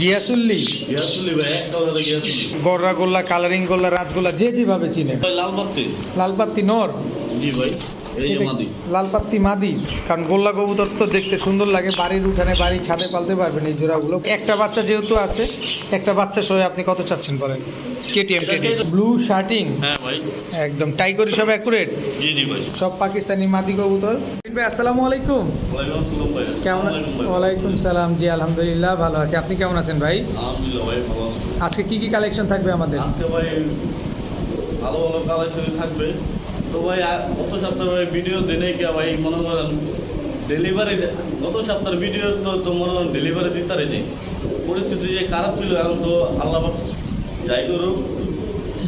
গিয়াসুল্লি? গিয়াসুলি ভাই এক কালারে গিয়াসুলি গররা গোল্লা কালারিং গোল্লা রাজগোল্লা যে যেভাবে চিনে লালবাতি লালবাতি নর? জি ভাই। লালপাত্তি মাদি। কারণ গোল্লা কবুতর তো দেখতে সুন্দর লাগে বাড়ির উঠানে বাড়ির ছাদে পালতে পারবেন এই জোড়াগুলো। একটা বাচ্চা যেহেতু আছে একটা বাচ্চা সহ আপনি কত চাচ্ছেন বলেন? কেটিএম ব্লু শার্টিং হ্যাঁ ভাই। একদম টাইগরি সব অ্যাকুরেট জি জি ভাই। সব পাকিস্তানি মাদি কবুতর। ভাই আসসালামু আলাইকুম। কেমন। ওয়ালাইকুম সালাম। জি আলহামদুলিল্লাহ ভালো আছি। আপনি কেমন আছেন ভাই। আজকে কি কি কালেকশন থাকবে আমাদের? ভালো ভালো কালেকশন থাকবে। তো ভাই গত সপ্তাহে ভাই ভিডিও দিনে কি ভাই মনে করেন ডেলিভারি গত সপ্তাহের ভিডিও তো তো মনে করেন ডেলিভারি দিতে পারেনি। পরিস্থিতি যে খারাপ ছিল এখন তো আল্লাহ যাই করুক।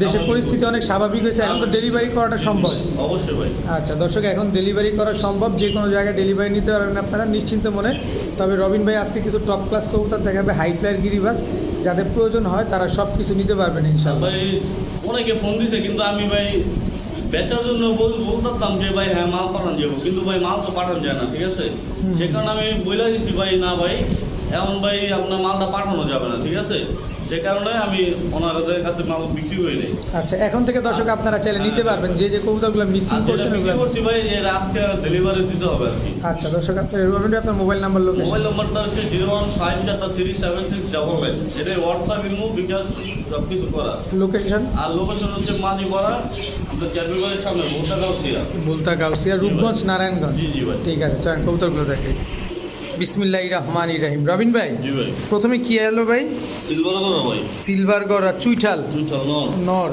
দেশের পরিস্থিতি অনেক স্বাভাবিক হয়েছে এখন তো ডেলিভারি করাটা সম্ভব। অবশ্যই ভাই। আচ্ছা দর্শক এখন ডেলিভারি করা সম্ভব যে কোনো জায়গায় ডেলিভারি নিতে পারবেন আপনারা নিশ্চিন্ত মনে। তবে রবিন ভাই আজকে কিছু টপ ক্লাস কবুতর দেখাবে হাই ফ্লাইয়ের গিরিবাজ। যাদের প্রয়োজন হয় তারা সব কিছু নিতে পারবেন ইনশাল্লাহ ভাই অনেকে ফোন দিছে কিন্তু আমি ভাই বেচার জন্য বল বলতাম যে ভাই হ্যাঁ মাল পাঠান যাব কিন্তু ভাই মাল তো পাঠান যায় না ঠিক আছে হুম। সে কারণে আমি বলে দিছি ভাই না ভাই এখন ভাই আপনার মালটা পাঠানো যাবে না ঠিক আছে? সে কারণে আমি ওনাদের কাছে মাল বিক্রি করে দিই আচ্ছা এখন থেকে দর্শক আপনারা চাইলে নিতে পারবেন যে যে কবুতরগুলো মিসিং আর করছেন ওগুলো। করছি ভাই যে আজকে ডেলিভারি দিতে হবে আর কি। আচ্ছা দর্শক আপনার ভাই আপনার মোবাইল নাম্বার লোকেশন। মোবাইল নাম্বারটা হচ্ছে জিরো ওয়ান ফাইভ চারটা three seven six double nine. এটা হোয়াটসঅ্যাপ ইমো বিকাশ সব কিছু করা। লোকেশন আর লোকেশন হচ্ছে মাঝি করা আপনার চারবিবারের সামনে ভোটা গাউসিয়া। বুলতা গাউসিয়া রূপগঞ্জ নারায়ণগঞ্জ। জি জি ভাই। ঠিক আছে চলেন কবুতরগুলো দেখে। বিসমিল্লাহ রহমান ইরাহিম রবিন ভাই প্রথমে কি এলো ভাই? সিলভার করা ভাই। সিলভার গড়া চুইঠাল। নর।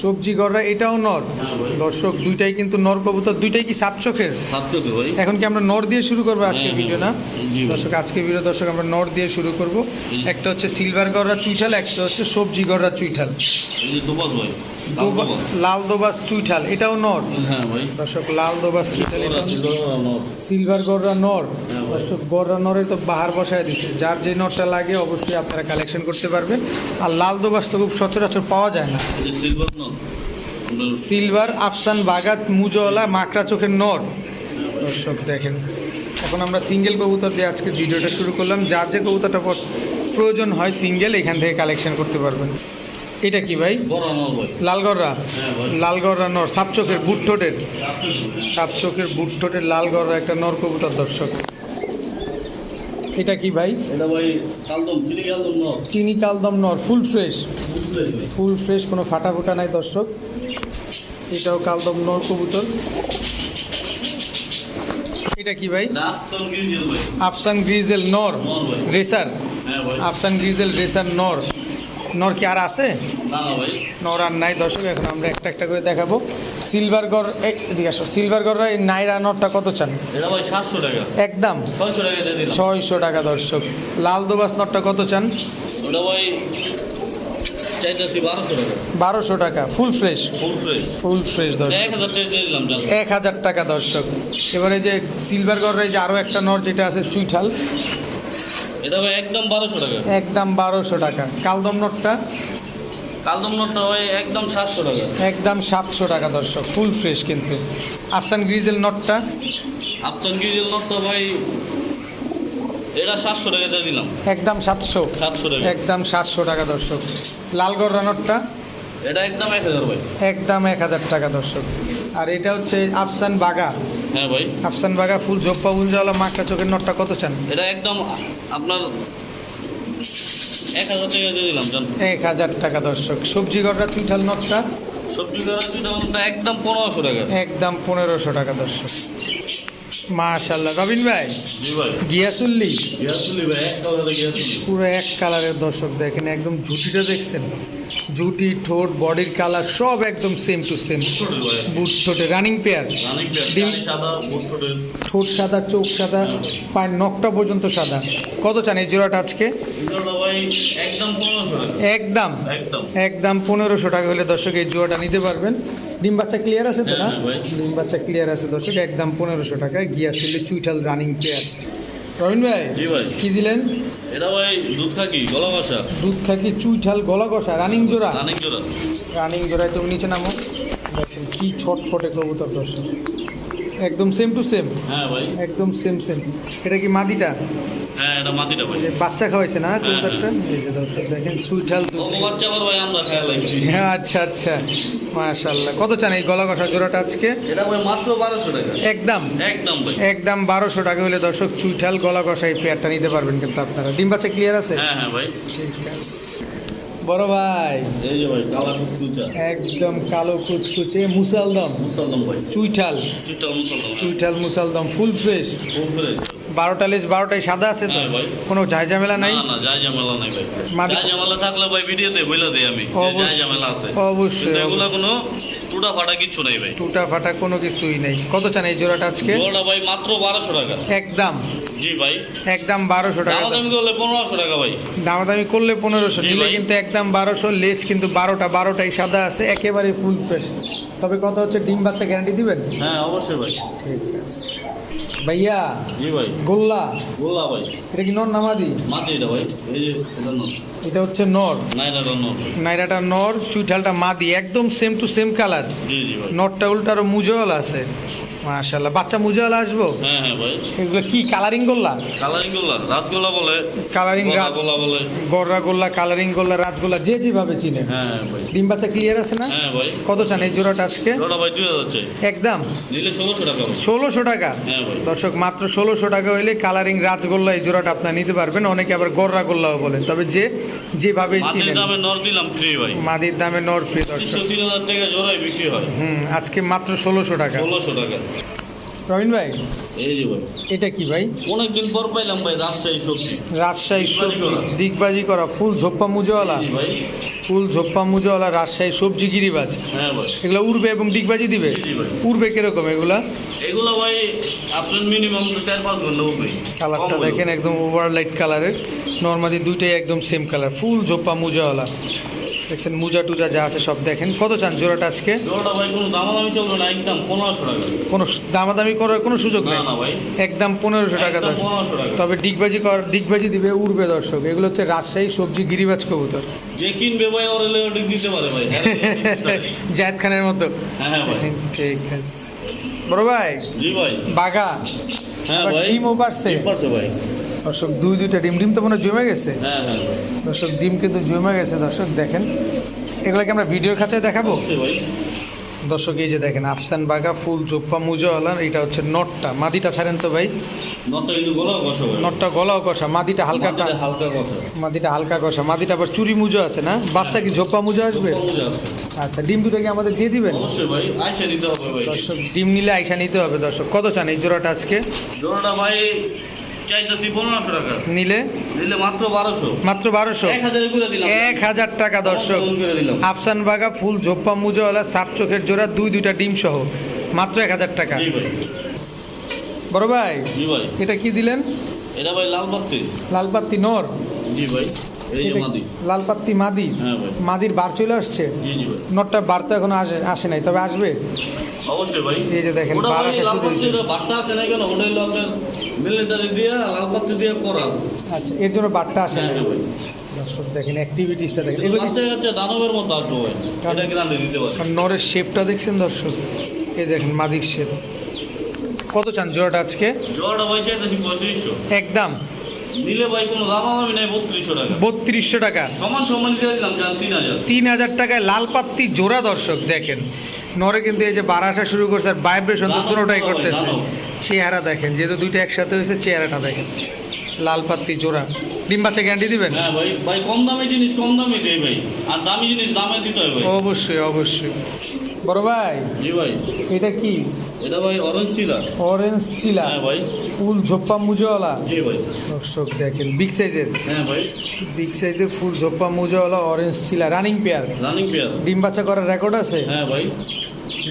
সবজি গড়া এটাও নর। হ্যাঁ দর্শক দুইটাই কিন্তু নর কবুতর দুইটাই কি সাত চোখের? এখন কি আমরা নর দিয়ে শুরু করব আজকে হ্যাঁ, ভিডিও না? দর্শক আজকে ভিডিও দর্শক আমরা নর দিয়ে শুরু করব। একটা হচ্ছে সিলভার গড়া চুইঠাল একটা হচ্ছে সবজি গড়া চুইঠাল। লাল দোবাস চুইঠাল এটাও নর। হ্যাঁ দর্শক লাল দোবাস চুইঠাল সিলভার করা নর। হ্যাঁ। দর্শক গড়া নরে তো বাহার বসায় দিছে। যার যে নরটা লাগে অবশ্যই আপনারা কালেকশন করতে পারবেন। আর লাল দোবাস তো খুব সচরাচর পাওয়া যায় না। সিলভার আফসান বাগাত মুজওয়ালা মাকড়া চোখের নর। দর্শক দেখেন। এখন আমরা সিঙ্গেল কবুতর দিয়ে আজকে ভিডিওটা শুরু করলাম। যার যে কবুতরটা প্রয়োজন হয় সিঙ্গেল এখান থেকে কালেকশন করতে পারবেন। এটা কি ভাই? লালগড়রা? হ্যাঁ লালগড়রা নর সাপ চোখের বুট ঠোঁটের। সাপ চোখের বুট ঠোঁটের লালগড়রা একটা নর কবুতর দর্শক। এটা কি ভাই? এটা ভাই কালদম চিনি কালদম নর। চিনি কালদম নর ফুল ফ্রেশ। ফুল ফ্রেশ কোনো ফাটা ফোটা নাই দর্শক। এটাও কালদম নর কবুতর। এটা কি ভাই? আফসান গ্রিজেল নর নর রেসার। হ্যাঁ আফসান গ্রিজেল রেসার নর। নর কি আর আছে? নর আর নাই দর্শক এখন আমরা একটা একটা করে দেখাবো। সিলভার গড় এই, এদিকে আসো সিলভার গড় এই নাইরা নরটা কত চান? একদম। ছয়শো টাকা দর্শক। লাল দোবাস নরটা কত চান? বারোশো টাকা। Full fresh. Full fresh. দর্শক। এক হাজার টাকা দর্শক। এবারে যে সিলভার গড়ের যে আরও একটা নর যেটা আছে চুইঠাল। এটা ভাই একদম বারোশো টাকা। একদম বারোশো টাকা। কালদম নটটা? কালদম নোটটা ভাই একদম সাতশো টাকা। একদম সাতশো টাকা দর্শক। ফুল ফ্রেশ কিন্তু। আফসান গ্রিজেল নটটা? আফতান গিরিল নোটটা ভাই এটা সাতশো টাকা দিলাম। একদম সাতশো। সাতশো টাকা। একদম সাতশো টাকা দর্শক। লালগড় নটটা? এটা একদম এক হাজার ভাই। একদম এক হাজার টাকা দর্শক। আর এটা হচ্ছে আফসান বাগা হ্যাঁ ভাই। আফসান বাগা ফুল জোপ্পা উলজাওয়ালা মাকড়া চোখের নটটা কত চান? এটা একদম আপনার এক হাজার টাকা দিয়ে দিলাম এক হাজার টাকা দর্শক। সবজি গড়া চুইঠাল নটটা। সবজি একদম পনেরোশো টাকা। একদম পনেরোশো টাকা দর্শক। মাশাল্লাহ রবিন ভাই গিয়াসুল্লি। পুরো এক কালারের দর্শক দেখেন একদম জুটিটা দেখছেন? জুটি ঠোঁট বডির কালার সব একদম সেম টু সেম বুট ঠোঁটে রানিং পেয়ার ডিম- ঠোঁট সাদা চোখ সাদা পায়ের নখটা পর্যন্ত সাদা। কত চান এই জোড়াটা আজকে? একদম একদম। পনেরোশো টাকা হলে দর্শক এই জোড়াটা নিতে পারবেন। ডিম বাচ্চা ক্লিয়ার আছে তো না? হ্যাঁ, ডিম বাচ্চা ক্লিয়ার আছে দর্শক একদম পনেরোশো টাকায় গিয়াসুল্লি চুইঠাল রানিং পেয়ার রবিন ভাই কি দিলেন? এটা ভাই দুধ খাকি গলা কষা দুধ খাকি চুইঠাল গলা কষা রানিং জোড়া? রানিং জোড়া। রানিং জোড়ায় তুমি নিচে নামো দেখেন কি ছটফটে কবুতর দর্শক। একদম সেম টু সেম হ্যাঁ ভাই। একদম সেম সেম এটা কি মাদিটা? হ্যাঁ এটা মাটিটা ভাই। এই বাচ্চা খাওয়াইছে না হ্যাঁ, কবুতরটা এই যে দর্শক দেখেন সুইঠাল ও বাচ্চা আবার ভাই আমরা লাগছি হ্যাঁ আচ্ছা আচ্ছা। মাশাল্লাহ কত চান এই গলা কষা জোড়াটা আজকে? এটা ভাই মাত্র বারোশো টাকা। একদম। একদম ভাই। একদম বারোশো টাকা হলে দর্শক চুইঠাল গলা কষা এই পেয়ারটা নিতে পারবেন কিন্তু আপনারা। ডিম বাচ্চা ক্লিয়ার আছে? হ্যাঁ হ্যাঁ ভাই। ঠিক আছে। বড় ভাই। এই যে ভাই কালো কুচকুচা। একদম কালো কুচকুচে মুসালদম। মুসলদম ভাই। চুইঠাল। চুইঠাল মুসালদম। চুইঠাল মুসালদম ফুল ফ্রেশ। ফ্রেশ। বারোটা লেস বারোটাই সাদা আছে তো? কোনো। কোনো ঝামেলা নাই? না যাই ঝামেলা নাই ভাই। যাই ঝামেলা থাকলে ভাই ভিডিওতে বইলা দেই আমি। যাই ঝামেলা আছে। অবশ্যই, এগুলা কোনো টুটা ফাটা কিছু নাই ভাই। টুটা ফাটা কোনো কিছুই নেই। কত চান এই জোড়াটা আজকে? জোড়া ভাই মাত্র বারোশো টাকা। একদম। জি ভাই। একদম বারোশো টাকা। দাম দামি করলে পনেরোশো টাকা ভাই। দামাদামি করলে পনেরোশো নিলে কিন্তু একদম বারোশো লেজ কিন্তু বারোটা বারোটাই সাদা আছে একেবারে ফুল ফ্রেশ তবে কত হচ্ছে? ডিম বাচ্চা গ্যারান্টি দিবেন? হ্যাঁ অবশ্যই ভাই। ঠিক আছে। ভাইয়া জি ভাই। গোল্লা। বললা ভাই। এটা কি নর মাটি এটা ভাই। এই যে এটা নয় এটা হচ্ছে নর। না এটা তো নয় নাইরাটা নর চুইঠালটা মাদি একদম সেম টু সেম কালার জি জি ভাই। উল্টারও মুজওয়ালা আছে। মাশাল্লাহ বাচ্চা মুজওয়ালা আসব? হ্যাঁ হ্যাঁ ভাই। এগুলো কি কালারিং গোল্লা? কালারিং গোল্লা রাতগোল্লা বলে। কালারিং রাত গোল্লা বলে। গররা গোল্লা কালারিং গোল্লা রাতগোল্লা যে যেভাবে চিনে হ্যাঁ হ্যাঁ ভাই। ডিম বাচ্চা ক্লিয়ার আছে না? হ্যাঁ ভাই। কত চান এই জোড়াটা আজকে? জোড়া ভাই দুই হাজার চাই। একদম। নিলে ষোলোশো টাকা ভাই ষোলোশো টাকা? হ্যাঁ দর্শক মাত্র ষোলোশো টাকা হইলে কালারিং রাজগোল্লা এই জোড়াটা আপনার নিতে পারবেন। অনেকে আবার গররা গোল্লাও বলেন। তবে যে যেভাবে চিনেন। মাদির দামে নর ফ্রি দর্শক। তিন হাজার টাকা জোড়াই বিক্রি হয়। হুম আজকে মাত্র ষোলোশো টাকা। ষোলোশো টাকা। রবিন ভাই এই যে ভাই। এটা কি ভাই? অনেকদিন পর পাইলাম ভাই রাজশাহী সবজি। রাজশাহী সবজি। দিগবাজি করা। ফুল ঝোপ্পা মুজোওয়ালা? ফুল ঝোপ্পা মুজোওয়ালা রাজশাহী সবজি গিরিবাজ। হ্যাঁ ভাই। এগুলো উড়বে এবং ডিগবাজি দিবে? উড়বে কীরকম এগুলা? এগুলো ভাই আপনার মিনিমাম চার পাঁচ ঘণ্টা উঠবে কালারটা দেখেন একদম ওভার লাইট কালারের নর্মালি দুইটাই একদম সেম কালার ফুল ঝোপ্পা মুজাওয়ালা। দেখছেন মুজা টুজা যা আছে সব দেখেন। কত চান জোড়াটা আজকে? জোড়াটা ভাই কোনো দামাদামি চলবে না একদম পনেরোশো টাকা। কোনো দামাদামি করার কোনো সুযোগ নেই? না ভাই। একদম পনেরোশো টাকা টাকা। তবে ডিগবাজি কর ডিগবাজি দিবে উড়বে দর্শক। এগুলো হচ্ছে রাজশাহী সবজি গিরিবাজ কবুতর। যে কিনবে ভাই ওর ওটা দিতে পারে ভাই। জায়দ খানের মতো। হ্যাঁ হ্যাঁ ভাই। ঠিক আছে। বড় ভাই জি ভাই। বাগা হ্যাঁ ভাই। ডিমও পারছে। পারছে ভাই। দর্শক দুই দুইটা ডিম ডিম তো মনে হয় জমে গেছে। হ্যাঁ হ্যাঁ ভাই। দর্শক ডিম কিন্তু জমে গেছে দর্শক দেখেন। এগুলোকে আমরা ভিডিওর খাঁচায় দেখাবো? দর্শক এই যে দেখেন আফসান বাগা ফুল জোপ্পা মুজোওয়ালা এটা হচ্ছে নটটা। মাদিটা ছাড়েন তো ভাই। নটটা গোলাও কষা মাদিটা হালকা হালকা কথা মাদিটা হালকা কষা। মাদিটা আবার চুরি মুজো আছে না? বাচ্চা কি ঝোপ্পা মুজো আসবে? আচ্ছা ডিম দুটো কি আমাদের দিয়ে দিবেন? দর্শক ডিম নিলে আইসা নিতে হবে দর্শক। কত চান এই জোড়াটা আজকে? জোড়াটা ভাই চাইতেছি পনেরোশো টাকা। নিলে? নিলে মাত্র বারোশো। মাত্র বারোশো? এক হাজারে করে দিলাম। এক হাজার টাকা দর্শক। কম করে দিলাম। আফসান বাগা ফুল ঝোপ্পা মুজোওয়ালা সাপ চোখের জোড়া দুই দুইটা ডিম সহ। মাত্র এক হাজার টাকা। জি বড় ভাই এটা কি দিলেন? এটা ভাই লাল পাত্তি লালপাত্তি নর। জি ভাই। লালপাত্তি মাদি। হ্যাঁ মাদির বার চলে আসছে? নটটা বার তো এখনও আসে আসে নাই তবে আসবে? অবশ্যই ভাই। এই যে দেখেন, বার ভাই আসা লাল শুরু হয়েছে। পাত্তি বার্তা আছে না কেন? ওটা হলো আপনার মিলিটারি দিয়ে লাল দিয়ে করা। আচ্ছা এর জন্য বারটা আসে হ্যাঁ দর্শক দেখেন অ্যাক্টিভিটিসটা দেখেন। এগুলো এগুলো কি- দানবের মতো আসব ভাই। এটা গ্রামে দিতে পারে। নরের শেপটা দেখছেন দর্শক? এই দেখেন মাদির শেপ কত চান জোড়াটা আজকে? জোড়াটা ভাই চাইতেছি একদম। নিলে ভাই কোনো দামাদামি নাই বত্রিশশো টাকা। বত্রিশশো টাকা। সমান সমান দিয়ে দিলাম যান তিন হাজার। তিন হাজার টাকায় লাল পাত্তি জোড়া দর্শক দেখেন। নরে কিন্তু এই যে বারাসা শুরু করছে আর ভাইব্রেশন তো কোনোটাই করতেছে চেহারা দেখেন যেহেতু দুইটা একসাথে হয়েছে চেহারাটা দেখেন। লাল পাত্তি জোড়া। ডিম বাচ্চা গ্যারান্টি দিবেন? হ্যাঁ ভাই ভাই কম দামি জিনিস কম দামে দেই ভাই। আর দামি জিনিস দামে দিতে হয় ভাই। অবশ্যই অবশ্যই। বড় ভাই জি ভাই। এটা কি? এটা ভাই অরেঞ্জ ছিল অরেঞ্জ চিলা হ্যাঁ ভাই। ফুল ঝোপ্পা মুজোওয়ালা। জি ভাই। দর্শক দেখেন বিগ সাইজের হ্যাঁ ভাই। বিগ সাইজের ফুল ঝোপ্পা মুজোওয়ালা অরেঞ্জ চিলা রানিং পেয়ার রানিং পেয়ার ডিম বাচ্চা করার রেকর্ড আছে? হ্যাঁ ভাই।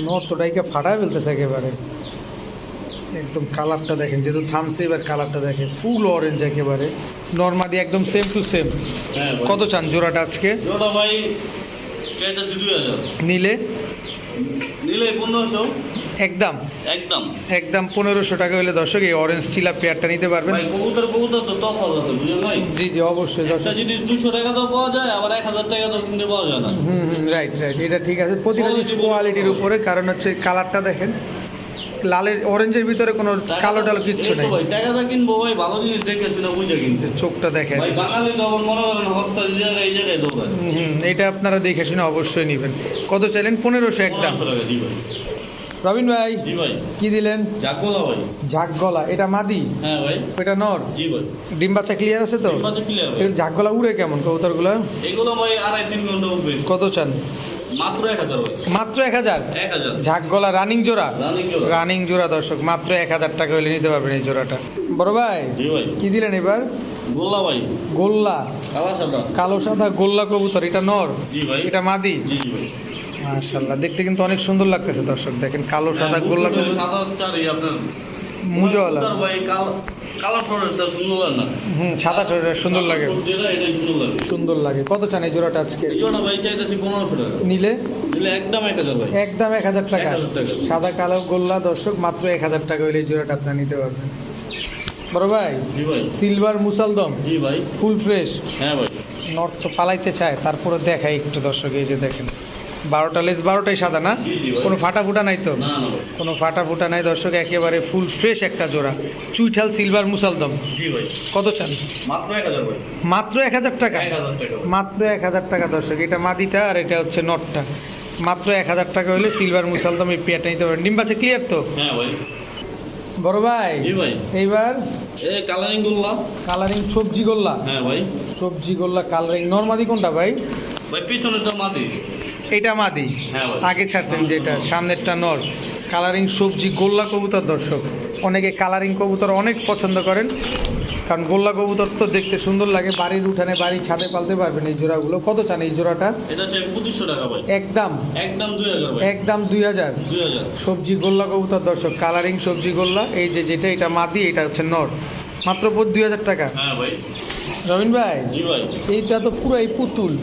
নর্তটাইকে ফাটায় ফেলতেছে একেবারে। একদম কালারটা দেখেন যেহেতু থামছে এবার কালারটা দেখেন ফুল অরেঞ্জ একেবারে। নর্মালি একদম সেম টু সেম হ্যাঁ কত চান জোড়াটা আজকে? নিলে? একদম। একদম। একদম পনেরোশো টাকা হলে দর্শক এই অরেঞ্জ চিলা পেয়ারটা নিতে পারবেন। জি জি অবশ্যই দর্শক। জিনিস দুশো টাকা তো পাওয়া যায় আবার এক হাজার টাকা তো কিনতে পাওয়া যায় না। হুম হুম রাইট রাইট এটা ঠিক আছে। প্রতিটা কোয়ালিটির উপরে কারণ হচ্ছে কালারটা দেখেন। লালের অরেঞ্জের ভিতরে কোনো কালো টালো কিচ্ছু নেই। ভাই টাকাটা কিনবো ভাই ভালো জিনিস দেখে শুনে বুঝে কিনতে। চোখটা দেখেন। ভাই বাঙালি তো মনে করেন হস্তা এই জায়গায় এই জায়গায় দোকান হুম এটা আপনারা দেখে শুনে অবশ্যই নেবেন। কত চাইলেন? পনেরোশো একদম। রবিন ভাই জি ভাই। কি দিলেন? জাগোলা ভাই। এটা মাদি? হ্যাঁ ভাই। এটা নর? জি ভাই। ডিম বাচ্চা ক্লিয়ার আছে তো? বাচ্চা ক্লিয়ার ভাই। উড়ে কেমন কবুতরগুলো? এগুলো ভাই আড়াই তিন ঘণ্টা উঠবে। কত চান? মাত্র এক হাজার মাত্র এক হাজার? এক হাজার। ঝাক গলা রানিং জোড়া। রানিং জোড়া। দর্শক মাত্র এক হাজার টাকা হলে নিতে পারবেন এই জোড়াটা। বড় ভাই জি ভাই। কি দিলেন এবার? গোল্লা ভাই। গোল্লা। কালা সাদা। কালো সাদা গোল্লা কবুতর এটা নর? জি ভাই। এটা মাদি? জি জি ভাই। মাশাল্লাহ দেখতে কিন্তু অনেক সুন্দর লাগতেছে দর্শক দেখেন কালো সাদা হ্যাঁ, গোল্লা মুজোওয়ালা। মুজোর ভাই কালো কালো ঠোঁটটা সুন্দর লাগে হুম সাদা সুন্দর লাগে। সুন্দর লাগে। কত চান এই জোড়াটা আজকে? নিলে? একদম এক হাজার একদম টাকা। 1000 টাকা। সাদা কালো গোল্লা দর্শক মাত্র এক হাজার টাকা হলে এই জোড়াটা আপনার নিতে পারবেন। বড় ভাই সিলভার মুসালদম। জি ভাই। Full fresh. হ্যাঁ ভাই। নর্থ পালাইতে চায় তারপরে দেখাই একটু দর্শক এই যে দেখেন। বারোটা লেস বারোটাই সাদা না। কোনো ফাটা ফুটা নাই তো? কোনো ফাটা ফুটা নাই দর্শক একেবারে ফুল ফ্রেশ একটা জোড়া। চুইঠাল সিলভার মুসালদম। কত চান? মাত্র এক হাজার টাকা। মাত্র এক হাজার টাকা দর্শক। এটা মাদিটা আর এটা হচ্ছে নটটা। মাত্র এক হাজার টাকা হলে সিলভার মুসালদম এই পেয়ারটা নিতে পারেন। ডিম বাচ্চা ক্লিয়ার তো? হ্যাঁ বড় ভাই এইবার? কালারিং গুল্লা। কালারিং সবজি গোল্লা। হ্যাঁ ভাই। সবজি গোল্লা কালারিং নর্মাদি কোনটা ভাই? ভাই পিছনেরটা মাটি এটা মাদি। হ্যাঁ আগে ছাড়ছেন যেটা সামনেরটা নর। কালারিং সবজি গোল্লা কবুতর দর্শক। অনেকে কালারিং কবুতর অনেক পছন্দ করেন কারণ গোল্লা কবুতর তো দেখতে সুন্দর লাগে। বাড়ির উঠানে বাড়ির ছাদে পালতে পারবেন এই জোড়াগুলো। কত চান এই জোড়াটা? একদম। একদম একদম দুই হাজার। সবজি গোল্লা কবুতর দর্শক। কালারিং সবজি গোল্লা এই যে যেটা এটা মাদি এটা হচ্ছে নর। মাত্র দুই হাজার টাকা। হ্যাঁ ভাই। রবিন ভাই জি ভাই। এইটা তো পুরাই পুতুল।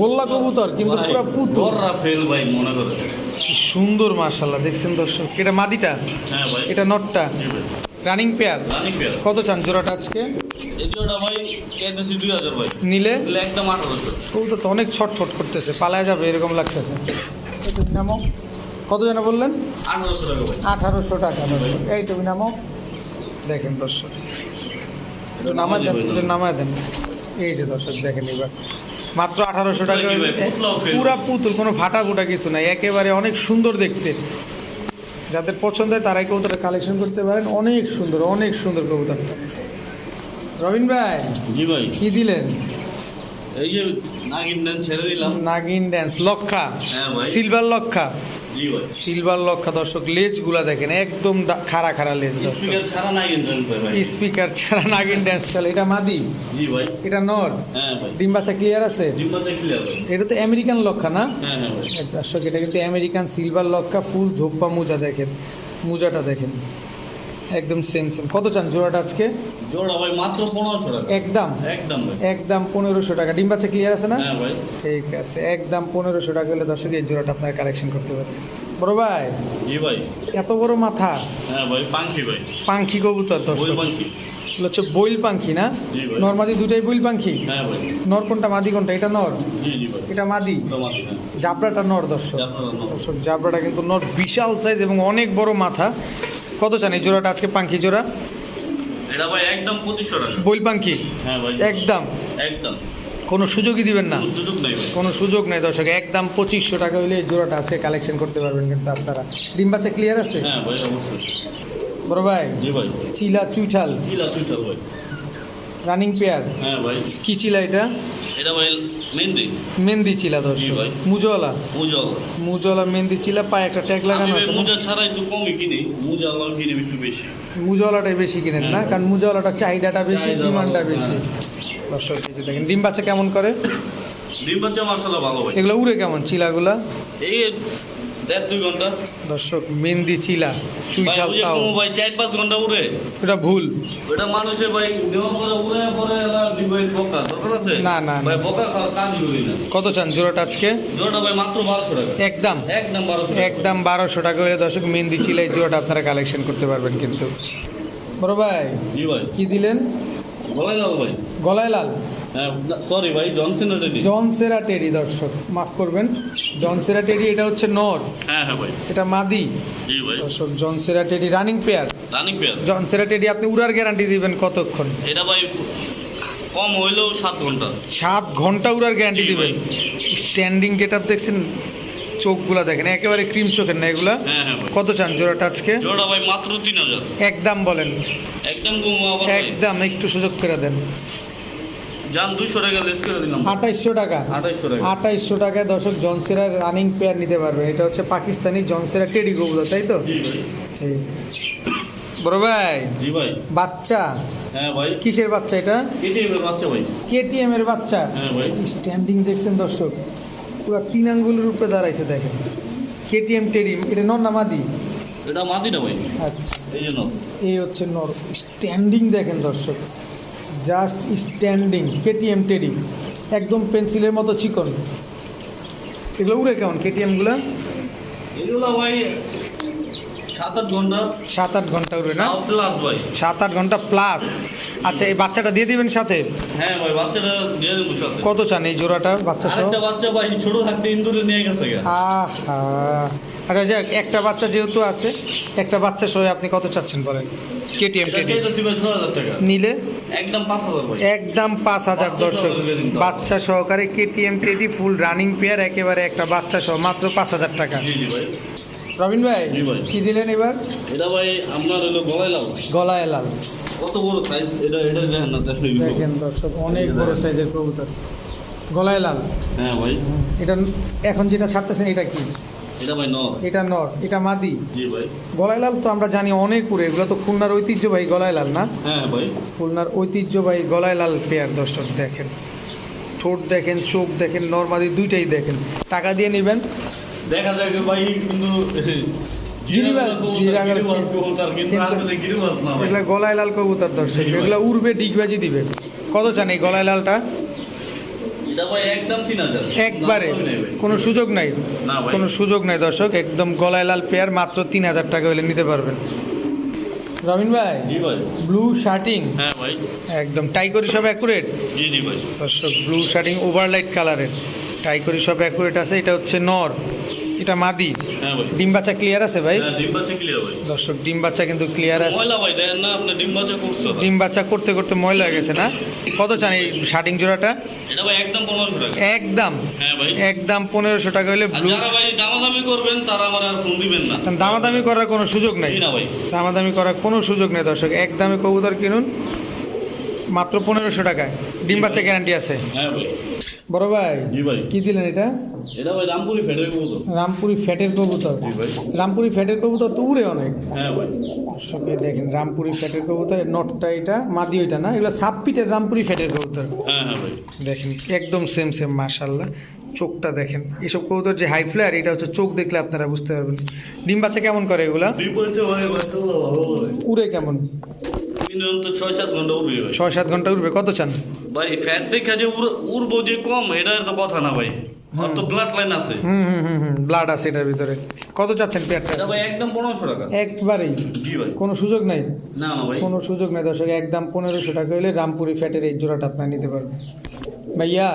গোল্লা কবুতর কিন্তু পুরো পুতুল। ফেল ভাই মনে করে। সুন্দর মাশাল্লাহ দেখছেন দর্শক? এটা মাদিটা? হ্যাঁ ভাই। এটা নটটা? রানিং পেয়ার কত চান জোড়াটা আজকে? নিলে? একদম আঠারোশো তো অনেক ছটফট করতেছে পালায় যাবে এরকম লাগতেছে। এই তুমি নামো কত যেন বললেন? আঠারোশো টাকা আঠারোশো টাকা এই তুমি নামো দেখেন দর্শক। একটু নামায় দেন একটু নামায় দেন। এই যে দর্শক দেখেন এবার। মাত্র আঠারোশো টাকা। পুরা পুতুল কোনো ফাটা ফুটা কিছু নাই। একেবারে অনেক সুন্দর দেখতে। যাদের পছন্দ হয় তারাই কবুতরটা কালেকশন করতে পারেন। অনেক সুন্দর অনেক সুন্দর কবুতরটা। রবিন ভাই জি ভাই। কি দিলেন? এই যে নাগিন ড্যান্স লক্ষা হ্যাঁ সিলভার লক্ষা। সিলভার লক্ষা দর্শক লেজগুলা দেখেন একদম খাড়া খাড়া লেজ দর্শক। স্পিকার ছাড়া নাগিন স্পিকার ছাড়া নাগিন ড্যান্স চলে। এটা মাদি? এটা নর? হ্যাঁ ডিম বাচ্চা ক্লিয়ার আছে? এটা তো আমেরিকান লক্ষা না? হ্যাঁ দর্শক এটা কিন্তু আমেরিকান সিলভার লক্ষা ফুল ঝোপ্পা মোজা দেখেন। মোজাটা দেখেন। একদম সেম সেম কত চান জোড়াটা আজকে? জোড়া ভাই মাত্র পনেরোশো টাকা। একদম? একদম ভাই। একদম পনেরোশো টাকা। ডিম বাচ্চা ক্লিয়ার আছে না? হ্যাঁ ভাই। ঠিক আছে একদম পনেরোশো টাকা হলে দর্শক এই জোড়াটা আপনারা কালেকশন করতে পারবেন বড় ভাই জি ভাই। এত বড় মাথা? হ্যাঁ ভাই পাঙ্খি ভাই। পাঙ্খি কবুতর দর্শক। এগুলো হচ্ছে বইল পাঙ্খি না? জি ভাই। নর্মাদি দুটাই বইল পাঙ্খি হ্যাঁ ভাই। নর কোনটা মাদি কোনটা? এটা নর? জি জি ভাই। এটা মাদি? হ্যাঁ। জাবরাটা নর দর্শক। দর্শক জাবরাটা কিন্তু নর বিশাল সাইজ এবং অনেক বড় মাথা। কত চান এই জোড়াটা আজকে? পাঙ্কি জোড়া? এটা ভাই একদম পঁচিশশো টাকা বইল পাঙ্খি হ্যাঁ ভাই একদম? একদম। কোনো সুযোগই দিবেন না? কোনো সুযোগ নেই ভাই। কোনো সুযোগ নেই দর্শক একদম পঁচিশশো টাকা হলে এই জোড়াটা আজকে কালেকশন করতে পারবেন কিন্তু আপনারা। ডিম বাচ্চা ক্লিয়ার আছে? হ্যাঁ ভাই অবশ্যই। বড় ভাই জি ভাই। চিলা চুইঠাল। চিলা চুইটাল ভাই। রানিং পেয়ার হ্যাঁ ভাই। কি চিলা এটা? এটা ভাই মেহেন্দি। মেহেন্দি চিলা জি দর্শক। ভাই। মুজওয়ালা? মুজা মুজওয়ালা মেহেন্দি চিলা পায়ে একটা ট্যাগ লাগানো আছে না? মুজা ছাড়া একটু কমই কিনি। মুজা আলাও কিনি একটু বেশি। মুজওয়ালাটাই বেশি কিনেন না? হ্যাঁ। কারণ মুজওয়ালাটার চাহিদাটা বেশি ডিমান্ডটা বেশি। হ্যাঁ। দর্শক এই যে দেখেন ডিম বাচ্চা কেমন করে? ডিম বাচ্চা মার্শাল্লাহ ভালো ভাই। এগুলো উড়ে কেমন? চিলাগুলা? এই দেড় দুই ঘণ্টা। দর্শক মেহেন্দি চিলা চুইঠাল তাও। ভাই চার পাঁচ ঘণ্টা উড়ে। এটা ভুল। মানুষে ভাই নেওয়ার পরে উড়ে পরে এলা দিবে বোকা দরকার আছে? না, না, না। ভাই বোকা কাজ করি না। কত চান জোড়াটা আজকে? জোড়াটা ভাই মাত্র বারোশো টাকা। একদম। একদম বারোশো একদম বারোশো টাকা হলে দর্শক মেহেন্দি চিলাই জোড়াটা আপনারা কালেকশন করতে পারবেন কিন্তু। বড় ভাই ভাই। কি দিলেন? গলায় লাল ভাই? গলায় লাল। হ্যাঁ সরি ভাই জনসেরা টেরি দর্শক মাফ করবেন। জনসেরা টেরি এটা হচ্ছে নর। হ্যাঁ হ্যাঁ ভাই। এটা মাদি। জি ভাই। দর্শক জনসেরা টেরি রানিং পেয়ার রানিং পেয়ার জনসেরা টেরি আপনি উড়ার গ্যারান্টি দিবেন কতক্ষণ? এটা ভাই কম হইলেও সাত ঘণ্টা। সাত ঘণ্টা উড়ার গ্যারান্টি দিবেন। স্ট্যান্ডিং গেট আপ দেখছেন? চোখগুলা দেখেন একেবারে ক্রিম চোখের না এগুলা? হ্যাঁ হ্যাঁ কত চান জোড়াটা আজকে? জোড়া ভাই মাত্র তিন হাজার। একদম বলেন। একদম একদম একটু সুযোগ করে দেন। আঠাইশশো টাকা। আঠাইশশো টাকায় দর্শক জনসেরা রানিং পেয়ার নিতে পারবেন এটা হচ্ছে পাকিস্তানি জনসেরা টেডি কবুতর তাই তো? ঠিক। বড় ভাই জি ভাই। বাচ্চা? হ্যাঁ ভাই। কিসের বাচ্চা এটা? বাচ্চা ভাই। কেটিএম এর বাচ্চা? হ্যাঁ ভাই। স্ট্যান্ডিং দেখছেন দর্শক। পুরো তিন আঙ্গুলের উপরে দাঁড়াইছে দেখেন। কেটিএম টেডিম এটা নর না মাদি? এটা মাদি না ভাই? আচ্ছা। এই জন্য এই হচ্ছে নর। স্ট্যান্ডিং দেখেন দর্শক। Just standing KTM teddy. একদম পেন্সিলের মতো চিকন। এগুলো উড়ে কেমন কেটিএমগুলো? এগুলো ভাই সাত আট ঘণ্টা। সাত আট ঘণ্টা উড়বে না? প্লাস ভাই। সাত আট ঘণ্টা প্লাস আচ্ছা এই বাচ্চাটা দিয়ে দিবেন সাথে? হ্যাঁ ভাই বাচ্চাটা দিয়ে দেবো সাথে। কত চান এই জোড়াটা বাচ্চা সহ? আরেকটা বাচ্চা ভাই ছোট থাকতে ইন্দুরে নিয়ে গেছে আহা। আচ্ছা যাক একটা বাচ্চা যেহেতু আছে একটা বাচ্চা সহ আপনি কত চাচ্ছেন বলেন? কেটিএম নিলে? একদম পাঁচ হাজার একদম পাঁচ হাজার দর্শক। বাচ্চা সহকারে KTM teddy full running pair একেবারে একটা বাচ্চা সহ মাত্র পাঁচ হাজার টাকা। রবিন ভাই কি দিলেন এবার? এটা ভাই আপনার হলো গলায় লাভ গলায় লাল। কত বড় সাইজ এটা এটা দেখেন না দেখেন দর্শক অনেক বড় সাইজের কবুতর। গলায় লাল। হ্যাঁ ভাই। এটা এখন যেটা ছাড়তেছেন এটা কি? এটা ভাই নর। এটা নর এটা মাদি। জি ভাই। গলায় লাল তো আমরা জানি অনেক উড়ে এগুলো তো খুলনার ঐতিহ্যবাহী গলায় লাল না? হ্যাঁ ভাই। খুলনার ঐতিহ্যবাহী গলায় লাল পেয়ার দর্শক দেখেন। ঠোঁট দেখেন চোখ দেখেন নর্মাদি দুইটাই দেখেন। টাকা দিয়ে নেবেন। দেখা যায় যে ভাই কিন্তু এগুলা গলায় লাল কবুতর দর্শক এগুলা উড়বে ডিগবাজি দিবে। কত চান এই গলায় লালটা? একবারে। কোনো সুযোগ নাই। কোনো সুযোগ নাই দর্শক। একদম গলায় লাল পেয়ার মাত্র তিন হাজার টাকা হলে নিতে পারবেন। রবিন ভাই ভাই। ব্লু শার্টিং হ্যাঁ ভাই। একদম। টাই করি সব অ্যাকুরেট জি জি ভাই। দর্শক ব্লু শার্টিং ওভারলাইট কালারের টাই করি সব অ্যাকুরেট আছে এটা হচ্ছে নর এটা মাদি। হ্যাঁ ডিম বাচ্চা ক্লিয়ার আছে ভাই? হ্যাঁ ডিম বাচ্চা ক্লিয়ার ভাই। দর্শক ডিম বাচ্চা কিন্তু ক্লিয়ার আছে। ময়লা ভাই দেখেন না আপনি ডিম বাচ্চা করছ ডিম বাচ্চা করতে করতে ময়লা হয়ে গেছে না? কত চান এই শার্টিং জোড়াটা? এটা ভাই একদম হ্যাঁ ভাই। একদম পনেরোশো টাকা হলে আর ব্লু যারা ভাই দামাদামি করবেন তারা আমার আর ফোন দিবেন না। দামাদামি করার কোনো সুযোগ নাই। জি না ভাই। দামাদামি করার কোনো সুযোগ নেই দর্শক এক দামে কবুতর কিনুন। মাত্র পনেরোশো টাকায়। ডিম বাচ্চা গ্যারান্টি আছে। হ্যাঁ ভাই। বড় ভাই জি ভাই। কি দিলেন এটা? এটা ভাই রামপুরি ফেডারেল কবুতর। রামপুরি ফ্যাটের কবুতর। রামপুরি ফ্যাটের কবুতর তো উড়ে অনেক। হ্যাঁ ভাই। দেখেন রামপুরি ফ্যাটের কবুতর নটটা এটা মাদি ওইটা না? এগুলো সাপ পিটের রামপুরি ফ্যাটের কবুতর। হ্যাঁ হ্যাঁ ভাই। দেখেন একদম সেম সেম মাশাল্লাহ চোখটা দেখেন এসব কবুতর যে হাই ফ্লেয়ার এটা হচ্ছে চোখ দেখলে আপনারা বুঝতে পারবেন। ডিম বাচ্চা কেমন করে এগুলা? উড়ে কেমন? তো ছয় সাত ঘণ্টা উঠবে ভাই। ছয় সাত ঘণ্টা উড়বে কত চান? ভাই ফ্যাট দেখা যে উড়বো যে কম এটার তো কথা না ভাই। তো ব্লাড লাইন আছে। হুম হুম হুম হুম ব্লাড আছে এটার ভিতরে। কত চাচ্ছেন পেয়ারটা? ভাই একদম পনেরোশো টাকা। একবারেই? জি ভাই। কোনো সুযোগ নাই? না না ভাই। কোনো সুযোগ নাই দর্শক। একদম পনেরোশো টাকা হলে রামপুরি ফ্যাটের এই জোড়াটা আপনার নিতে পারবেন। ভাইয়া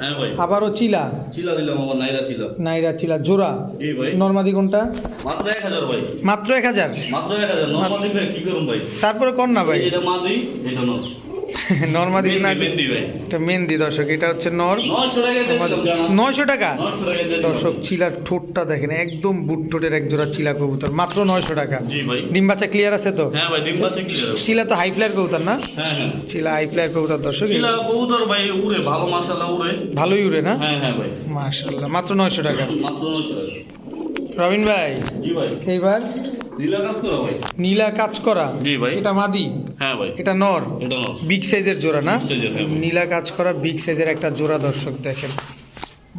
হ্যাঁ ভাই। আবারও চিলা? চিলা দিলাম আমার নাইরা চিলা। নাইরা চিলা জোড়া? জি ভাই। নর্মাদি কোনটা? মাত্র এক হাজার ভাই। মাত্র এক হাজার? মাত্র এক হাজার। নর্মাদি ভাই কি ভাই? তারপরে কর না ভাই? এটা মাদি এটা নর। নর্মাদি না? মেহেন্দি, মেহেন্দি এটা মেহেন্দি দর্শক এটা হচ্ছে নর নয়শো টাকা। দর্শক চিলার ঠোঁটটা দেখেন একদম বুট ঠোঁটের এক জোড়া চিলা কবুতর মাত্র নয়শো টাকা। ডিম বাচ্চা ক্লিয়ার আছে তো? হ্যাঁ দেবো? চিলা তো হাই ফ্লায়ার কবুতর না? হ্যাঁ হ্যাঁ। চিলা হাই ফ্লায়ার কবুতর দর্শক কবুতর ভাই উড়ে ভালো মাসাল্লাহ উড়ে। ভালোই উড়ে না? হ্যাঁ মাত্র নয়শো টাকা। মাত্র নয়শো টাকা। রবিন ভাই। এইবার নীলা কাজ করো জি ভাই। এটা মাদি? হ্যাঁ ভাই। এটা নর? এটা নর। বিগ সাইজের জোড়া না? হ্যাঁ। নীলা কাজ করা বিগ সাইজের একটা জোড়া দর্শক দেখেন।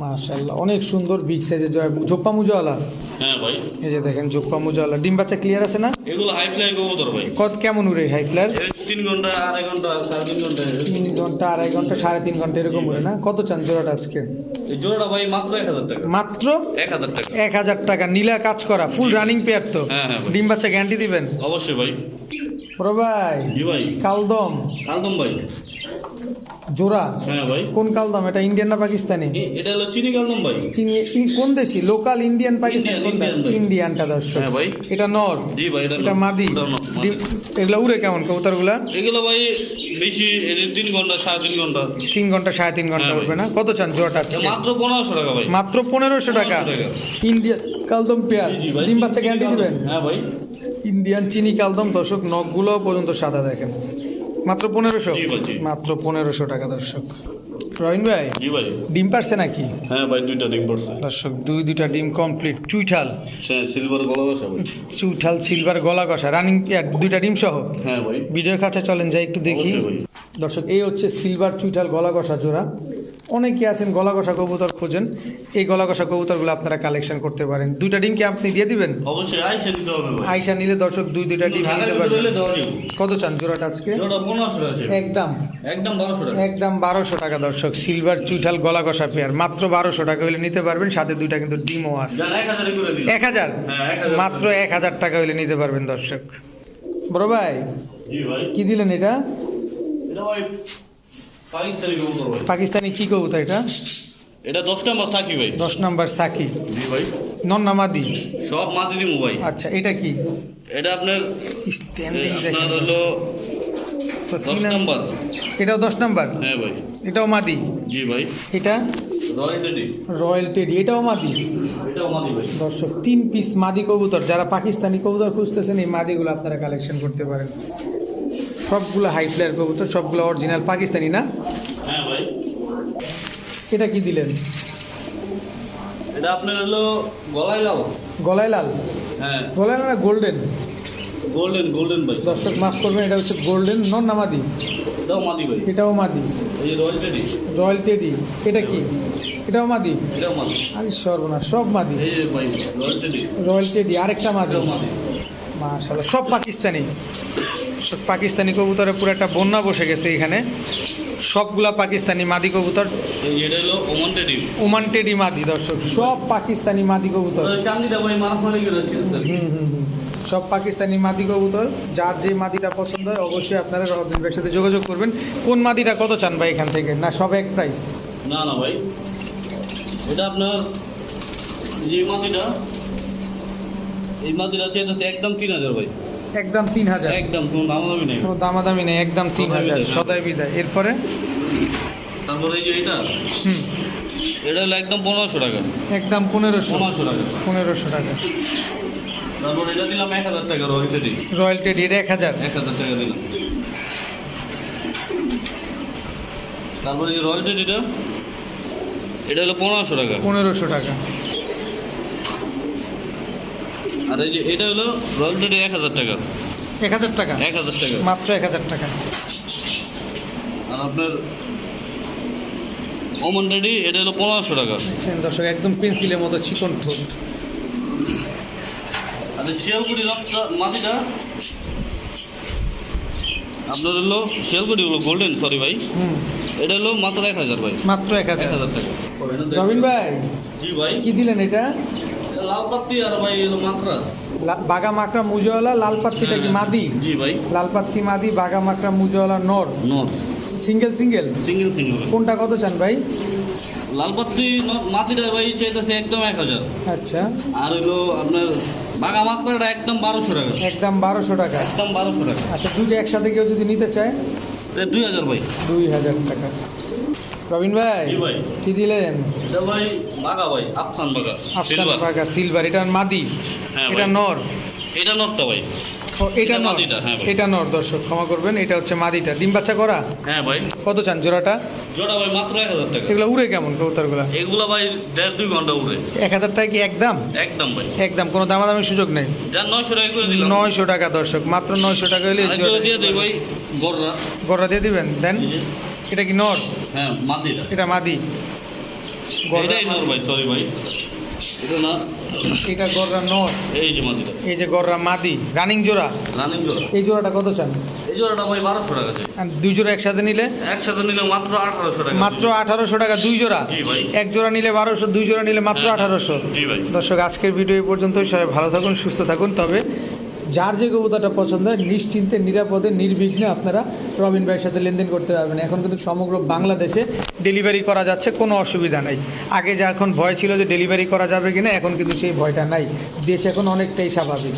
মাশাল্লাহ অনেক সুন্দর বিগ সাইজের জোড়া জোপ্পা মুজোওয়ালা। হ্যাঁ ভাই। এই যে দেখেন জোপ্পা মুজোওয়ালা ডিম বাচ্চা ক্লিয়ার আছে না? এগুলো হাই ফ্লাই কবুতর ভাই। কত কেমন উড়ে হাই এই তিন ঘণ্টা আড়াই ঘণ্টা সাড়ে তিন ঘণ্টা তিন ঘণ্টা আড়াই ঘণ্টা সাড়ে তিন ঘণ্টা এরকম উড়ে না? কত চান জোড়াটা আজকে? এই জোড়াটা ভাই মাত্র এক হাজার টাকা। মাত্র? এক হাজার টাকা। এক হাজার টাকা নীলা কাজ করা ফুল রানিং পেয়ার তো। হ্যাঁ, হ্যাঁ। ডিম বাচ্চা গ্যারান্টি দিবেন? অবশ্যই ভাই। বড় ভাই ভাই। কালদম। কালদম ভাই। জোড়া? হ্যাঁ ভাই। কোন কালদম এটা ইন্ডিয়ান না পাকিস্তানি এটা হলো চিনি কালদম ভাই। চিনি কোন দেশি? লোকাল ইন্ডিয়ান পাকিস্তানি কোনটা ইন্ডিয়ানটা দর্শক। হ্যাঁ ভাই। এটা নর। জি ভাই এটা এটা মাদি। এগুলা উড়ে কেমন কবুতরগুলা? এগুলো ভাই বেশি তিন ঘণ্টা সাড়ে তিন ঘণ্টা। তিন ঘণ্টা সাড়ে তিন ঘণ্টা হ্যাঁ উঠবে না? কত চান জোড়াটা মাত্র পনেরোশো টাকা ভাই। মাত্র পনেরোশো টাকা। ইন্ডিয়ান কালদম পেয়ার। ডিম বাচ্চা গ্যারান্টি চিনি দিবেন? কালদম। হ্যাঁ ভাই। ইন্ডিয়ান চিনি কালদম দর্শক নখগুলো পর্যন্ত সাদা দেখেন। মাত্র পনেরোশো? মাত্র পনেরোশো টাকা দর্শক। রহিন ভাই ডিম পারছে নাকি? হ্যাঁ ভাই দুইটা ডিম পারছে। দর্শক দুই দুইটা ডিম কমপ্লিট চুইঠাল। হ্যাঁ সিলভার গলা কষা চুইঠাল সিলভার গলা কষা রানিং দুইটা ডিম সহ? হ্যাঁ ভাই। ভিডিওর কাছে চলেন যাই একটু দেখি। দর্শক এই হচ্ছে সিলভার চুইঠাল গলা কষা জোড়া। অনেকে আছেন গলা কষা কবুতর খোঁজেন। এই গলা কষা কবুতরগুলো আপনারা কালেকশন করতে পারেন। দুইটা ডিম কি আপনি দিয়ে দিবেন? অবশ্যই আইসা দিতে হবে আইসা নিলে দর্শক দুই দুইটা ডিম নিতে পারবেন। কত চান জোড়াটা আজকে? একদম। একদম বারোশো টাকা। একদম বারোশো টাকা দর্শক। সিলভার চুইঠাল গলা কষা পেয়ার। মাত্র বারোশো টাকা হলে নিতে পারবেন। সাথে দুইটা কিন্তু ডিমও আছে। এক হাজারে হ্যাঁ, এক হাজার। মাত্র এক হাজার টাকা হলে নিতে পারবেন দর্শক। বড় ভাই ভাই। কি দিলেন এটা? এটা ভাই পাকিস্তানি কবুতর ভাই। পাকিস্তানি কি কবুতর এটা? এটা দশ নম্বর থাকি ভাই। দশ নাম্বার সাকি। জি ভাই। নন্নামাদি সব মাদি দিমু ভাই। আচ্ছা এটা কি? এটা আপনার স্ট্যান্ডিং হলো দশ নম্বর। এটাও দশ নাম্বার? হ্যাঁ ভাই। এটাও মাদি? জি ভাই। এটা? Royal teddy. এটাও মাদি? এটাও মাদি দর্শক তিন পিস মাদি কবুতর। যারা পাকিস্তানি কবুতর খুঁজতেছেন এই মাদিগুলো আপনারা কালেকশন করতে পারেন। সবগুলো হাই ফ্লায়ার কবুতর সবগুলো অরিজিনাল পাকিস্তানি না? হ্যাঁ ভাই। এটা কি দিলেন? এটা আপনার হলো গলায় লাল গলায় লাল হ্যাঁ। গলায় লাল না গোল্ডেন? গোল্ডেন গোল্ডেন ভাই। দর্শক মাফ করবেন এটা হচ্ছে গোল্ডেন নন না মাদি এটাও মাদি ভাই। এটাও মাদি। এই রয়্যাল টেডি। Royal teddy. এটা কি? এটাও মাদি? এটাও মাদি। আরে সর্বনাশ সব মাদি। এই ভাই রয়্যাল টেডি। রয়্যাল টেডি আরেকটা মাদি। মাশাল্লাহ সব পাকিস্তানি। পাকিস্তানি কবুতরে পুরো একটা বন্যা বসে গেছে এখানে। সবগুলা পাকিস্তানি মাদি কবুতর। Oman teddy. মাদি দর্শক। সব পাকিস্তানি মাদি কবুতর। সব পাকিস্তানি মাদি কবুতর। যার যে মাদিটা পছন্দ হয় অবশ্যই আপনারা রহদ্দিন ভাইয়ের সাথে যোগাযোগ করবেন। কোন মাদিটা কত চান ভাই এখান থেকে? না সব এক প্রাইস না না ভাই। এটা আপনার যে মাটিটা এই চেয়েছে একদম তিন হাজার ভাই। একদম তিন হাজার। একদম কোনো দাম দামি নেই। কোনো দামাদামি নেই একদম তিন হাজার। সদাই বিদায়। এরপরে? তারপরে এই যে এটা? হুম। এটা হলো একদম পনেরোশো টাকা। একদম পনেরোশো। পনেরোশো টাকা। পনেরোশো টাকা। তারপরে এটা দিলাম এক হাজার টাকা রয়্যালটি রয়্যাল টেডি এটা এক হাজার। এক হাজার টাকা দিলাম। তারপরে এই যে রয়্যালটিটা এটা হলো পনেরোশো টাকা। পনেরোশো টাকা। আর এই যে এটা হলো রয়্যালটি এক হাজার টাকা। এক হাজার টাকা? এক হাজার টাকা। মাত্র এক হাজার টাকা। আর আপনার ওমন রেডি এটা হলো পনেরোশো টাকা। দর্শক একদম পেন্সিলের মতো চিকন ঠোঁট। আর এই শিয়ালকুড়ি রথটা মাটিটা আপনার হলো শিয়ালকুড়ি হলো গোল্ডেন সরি ভাই। এটা হলো মাত্র এক হাজার ভাই। মাত্র এক হাজার টাকা। রবিন ভাই জি ভাই। কি দিলেন এটা? এটা আর ভাই মাত্রা বাগা মাকড়া মুজওয়ালা লাল পাত্তিটা কি মাদি? জি ভাই। লাল পাত্তি মাদি বাগা মাকড়া মুজওয়ালা নর? নর্থ সিঙ্গেল সিঙ্গেল? সিঙ্গেল সিঙ্গেল কোনটা কত চান ভাই? লাল পাত্তি ন- মাটিটা ভাই চাইতেছে একদম এক হাজার। আচ্ছা। আর হলো আপনার বাঘা মাত্রাটা একদম বারোশো টাকা। একদম বারোশো টাকা। একদম বারোশো টাকা। আচ্ছা দুটো একসাথে কেউ যদি নিতে চায়? দুই হাজার ভাই। দুই হাজার টাকা। রবিন ভাই ভাই। কি দিলেন? এটা ভাই বাঘা ভাই আফসান বাঘা আফসান সিলভার। বাগা সিলভার এটা মাদি হ্যাঁ এটা নর। এটা ভাই। ও এটা নর। হ্যাঁ। এটা নর দর্শক ক্ষমা করবেন এটা হচ্ছে মাদিটা। ডিম বাচ্চা করা? হ্যাঁ ভাই। কত চান জোড়াটা? জোড়া ভাই মাত্র এক হাজার টাকা। এগুলো উড়ে কেমন কবুতরগুলো? এগুলো ভাই দেড় দুই ঘণ্টা উঠে এক হাজার টাকা কি একদম? একদম ভাই। একদম কোনো দামাদামির সুযোগ নেই? নয়শো টাকা করে দিলাম। নয়শো টাকা দর্শক মাত্র নয়শো টাকা হলে দিয়ে দিই ভাই গররা। গড়া দিয়ে দিবেন? দেন। এটা কি নর? হ্যাঁ এটা। মাদি। এটাই নর ভাই সরি ভাই। এটা না এটা গড়রা নর। এই যে মাদিটা। এই যে গড়রা মাদি রানিং জোড়া। রানিং জোড়া। এই জোড়াটা কত চান? এই জোড়াটা ভাই বারোশো টাকা চাই। আর দুই জোড়া একসাথে নিলে? একসাথে নিলে মাত্র আঠারোশো টাকা। মাত্র আঠারোশো টাকা দুই জোড়া? এক জোড়া নিলে বারোশো দুই জোড়া নিলে মাত্র হ্যাঁ, আঠারোশো। জি ভাই। দর্শক আজকের ভিডিও এই পর্যন্তই। সবাই ভালো থাকুন সুস্থ থাকুন। তবে যার যে কবুতরটা পছন্দ হয়, নিশ্চিন্তে, নিরাপদে, নির্বিঘ্নে আপনারা রবিন ভাইয়ের সাথে লেনদেন করতে পারবেন। এখন কিন্তু সমগ্র বাংলাদেশে ডেলিভারি করা যাচ্ছে, কোনো অসুবিধা নাই। আগে যা এখন ভয় ছিল যে ডেলিভারি করা যাবে কিনা, এখন কিন্তু সেই ভয়টা নাই। দেশ এখন অনেকটাই স্বাভাবিক।